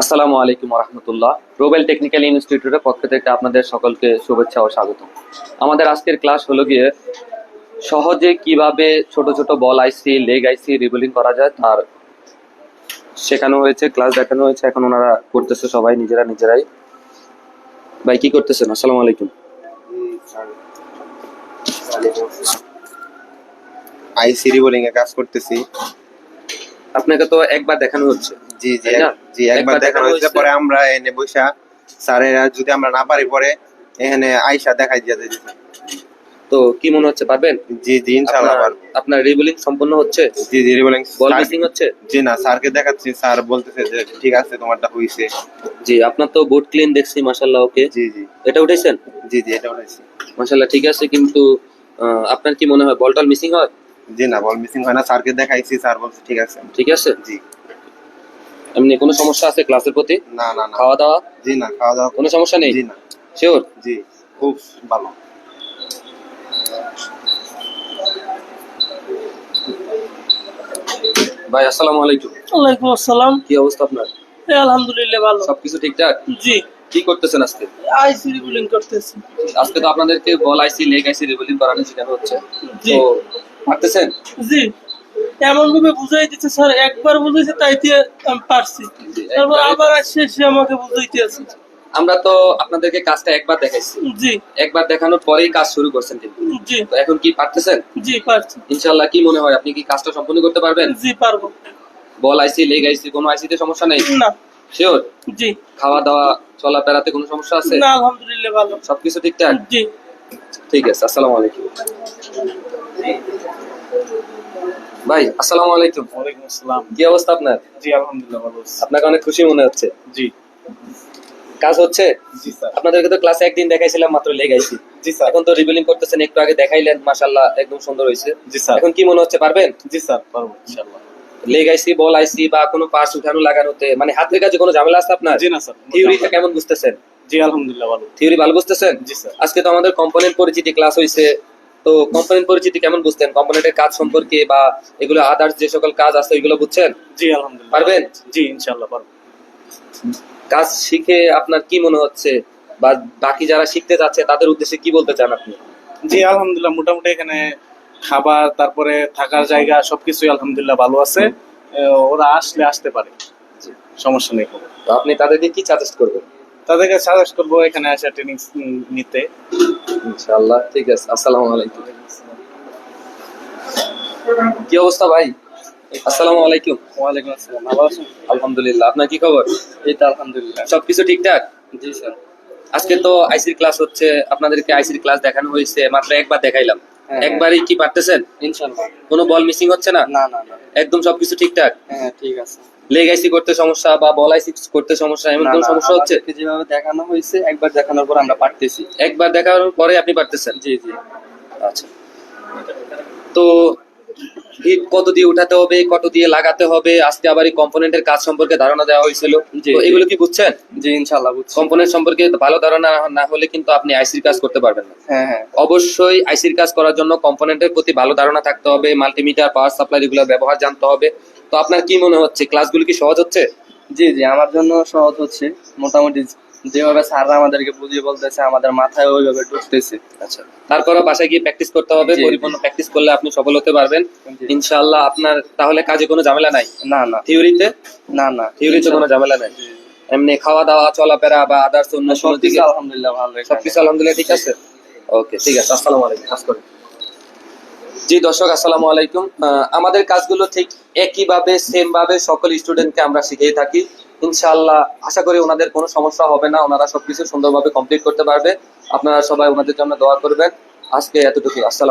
আসসালামু আলাইকুম রহমতুল্লাহ রোবেল টেকনিক্যাল ইনস্টিটিউটের পক্ষ থেকে আপনাদের সকলকে শুভেচ্ছা ও স্বাগত আমাদের আজকের ক্লাস হলো গিয়ে সহজে কীভাবে ছোট ছোট বল আইসি, লেগ আইসি, রিবলিং করা যায় তার শেখানো হয়েছে, ক্লাস দেখানো হয়েছে। এখন ওনারা করতেছে সবাই, নিজেরা নিজেরাই। ভাই, কি করতেছেন? আসসালামু আলাইকুম। আইসিডি বোলিং এ কাজ করতেছি। আপনাকে তো একবার দেখানো হচ্ছে। জি জি? জি একবার দেখানো হয়েছে। পরে আমরা এনে বসা স্যারেরা যদি আমরা না পারি পরে এখানে আইসা দেখাই দিয়ে দিয়েছে তো কি মনে হচ্ছে পারবেন? জি জি ইনশাআল্লাহ পারব। আপনার রিবলিং সম্পূর্ণ হচ্ছে? জি জি বোলিং বল মিসিং হচ্ছে? জি না স্যারকে দেখাচ্ছি স্যার বলতেছে যে ঠিক আছে তোমারটা হইছে। জি আপনার তো বোর্ড ক্লিন দেখছি মাশাল্লাহ ওকে। জি জি। এটা উঠেছেন? জি জি এটা বলেছি মাশাল্লাহ ঠিক আছে কিন্তু আপনার কি মনে হয় বলটল মিসিং হয়? জি না বল মিসিং হয় না। স্যারকে দেখাইছি স্যার বলছে ঠিক আছে। ঠিক আছে? জি। এমনি কোনো সমস্যা আছে ক্লাসের প্রতি? না না না। খাওয়া দাওয়া জি না খাওয়া দাওয়া কোনো সমস্যা নেই? জি না। শিওর জি খুব ভালো। ভাই আসসালামু আলাইকুম। ওয়ালাইকুম আসসালাম। কি অবস্থা আপনার? এই আলহামদুলিল্লাহ ভালো। সবকিছু ঠিকঠাক? জি। কি করতেছেন আজকে? আইসি রিবুলিং করতেছি। আজকে তো আপনাদেরকে বল আইসি লেগ আইসি রিভলিং করানো শেখানো হচ্ছে। তো পারতেছেন? জি। এমন ভাবে বুঝাই দিচ্ছে স্যার একবার বুঝাইছে তাই দিয়ে আমি পারছি। তারপর আবার আসছে সে আমাকে বুঝাইতে আছে। আমরা তো আপনাদেরকে কাজটা একবার দেখাইছি। জি। একবার দেখানোর পরেই কাজ শুরু করছেন কিন্তু। জি। তো এখন কি পারতেছেন? জি পারছি। ইনশাআল্লাহ কি মনে হয় আপনি কি কাজটা সম্পূর্ণ করতে পারবেন? জি পারব। বল আইসি লেগ আইসি কোনো আইসিতে সমস্যা নেই? না। শিওর? জি। খাওয়া দাওয়া চলাফেরাতে কোনো সমস্যা আছে? না আলহামদুলিল্লাহ ভালো। সবকিছু ঠিকঠাক? জি। ঠিক আছে আসসালামু আলাইকুম। ভাই আসসালামু আলাইকুম। ওয়ালাইকুম আসসালাম। কি অবস্থা আপনার? জি আলহামদুলিল্লাহ ভালো আপনাকে অনেক খুশি মনে হচ্ছে। জি। কাজ হচ্ছে? জি স্যার। আপনাদেরকে তো ক্লাসে একদিন দেখাইছিলাম মাত্র জি স্যার। এখন তো রিভিলিং করতেছেন একটু আগে দেখাইলেন মাশাআল্লাহ একদম সুন্দর হয়েছে। জি স্যার। এখন কি মনে হচ্ছে পারবেন? জি স্যার পারব ইনশাআল্লাহ। লেগ আইসি বল আইসি বা কোনো পার্টস উঠানো লাগানোতে মানে হাতের কাছে কোনো ঝামেলা আছে আপনার? জি না স্যার থিওরিটা কেমন বুঝতেছেন? জি আলহামদুলিল্লাহ ভালো। থিওরি ভালো বুঝতেছেন? জি স্যার। আজকে তো আমাদের কম্পোনেন্ট পরিচিতি ক্লাস হয়েছে তো কম্পোনেন্ট পরিচিতি কেমন বুঝতেন? কম্পোনেন্টের কাজ সম্পর্কে বা এগুলো আদার্স যে সকল কাজ আছে এগুলো বুঝছেন? জি আলহামদুলিল্লাহ। পারবেন? জি ইনশাআল্লাহ পারব। কাজ শিখে আপনার কি মনে হচ্ছে? বা বাকি যারা শিখতে যাচ্ছে তাদের উদ্দেশ্যে কি বলতে চান আপনি? জি আলহামদুলিল্লাহ মোটামুটি এখানে খাবার তারপরে থাকার জায়গা সবকিছুই আলহামদুলিল্লাহ ভালো আছে। ওরা আসলে আসতে পারে। সমস্যা নেই। তো আপনি তাদেরকে কি সাজেস্ট করবেন? তাদেরকে সাজেস্ট করব এখানে আসা ট্রেনিং নিতে। ইনশাআল্লাহ ঠিক আছে আসসালামু আলাইকুম। কি অবস্থা ভাই? আসসালামু আলাইকুম। ওয়ালাইকুম আসসালাম ভালো আছেন? আলহামদুলিল্লাহ আপনার কি খবর? এই তো আলহামদুলিল্লাহ। সবকিছু ঠিকঠাক? জি স্যার। আজকে তো আইসির ক্লাস হচ্ছে আপনাদেরকে আইসির ক্লাস দেখানো হয়েছে মাত্র একবার দেখাইলাম। একবারই কি পারতেছেন? ইনশাআল্লাহ। কোনো বল মিসিং হচ্ছে না? না না একদম সবকিছু ঠিকঠাক? হ্যাঁ ঠিক আছে। লেগ আইসি করতে সমস্যা বা বল আইসি করতে সমস্যা এমন কোনো সমস্যা হচ্ছে? যেভাবে দেখানো হয়েছে একবার দেখানোর পর আমরা পারতেছি। একবার দেখার পরে আপনি পারতেছেন? জি জি। আচ্ছা। তো হিট কত দিয়ে উঠাতে হবে কত দিয়ে লাগাতে হবে আজকে আবার এই কম্পোনেন্টের কাজ সম্পর্কে ধারণা দেওয়া হয়েছিল। তো এগুলো কি বুঝছেন? জি ইনশাআল্লাহ বুঝছি। কম্পোনেন্ট সম্পর্কে ভালো ধারণা না হলে কিন্তু আপনি আইসির কাজ করতে পারবেন না। হ্যাঁ হ্যাঁ। অবশ্যই আইসির কাজ করার জন্য কম্পোনেন্টের প্রতি ভালো ধারণা থাকতে হবে মাল্টিমিটার পাওয়ার সাপ্লাই রেগুলার ব্যবহার জানতে হবে। তো আপনার কি মনে হচ্ছে ক্লাসগুলো কি সহজ হচ্ছে? জি জি আমার জন্য সহজ হচ্ছে মোটামুটি যেভাবে স্যাররা আমাদেরকে বুঝিয়ে বলতেছে আমাদের মাথায় ওইভাবে ঢুকতেছে। আচ্ছা তারপরে বাসায় গিয়ে প্র্যাকটিস করতে হবে। পরিপূর্ণ প্র্যাকটিস করলে আপনি সফল হতে পারবেন। ইনশাআল্লাহ আপনার তাহলে কাজে কোনো ঝামেলা নাই? না না। থিওরিতে না না। থিওরিতে কোনো ঝামেলা নাই? এমনি খাওয়া দাওয়া চলাফেরা বা আদার্স অন্য কোনো সবকিছু আলহামদুলিল্লাহ ভালো। সবকিছু আলহামদুলিল্লাহ ঠিক আছে? ওকে ঠিক আছে আসসালামু আলাইকুম। কাজ করেন জি দর্শক আসসালামু আলাইকুম। আমাদের কাজগুলো ঠিক একইভাবে সেম ভাবে সকল স্টুডেন্টকে আমরা শিখিয়ে থাকি। ইনশাআল্লাহ, আশা করি ওনাদের কোনো সমস্যা হবে না। ওনারা সবকিছু সুন্দরভাবে কমপ্লিট করতে পারবে। আপনারা সবাই ওনাদের জন্য দোয়া করবেন। আজকে এতটুকু আসসালাম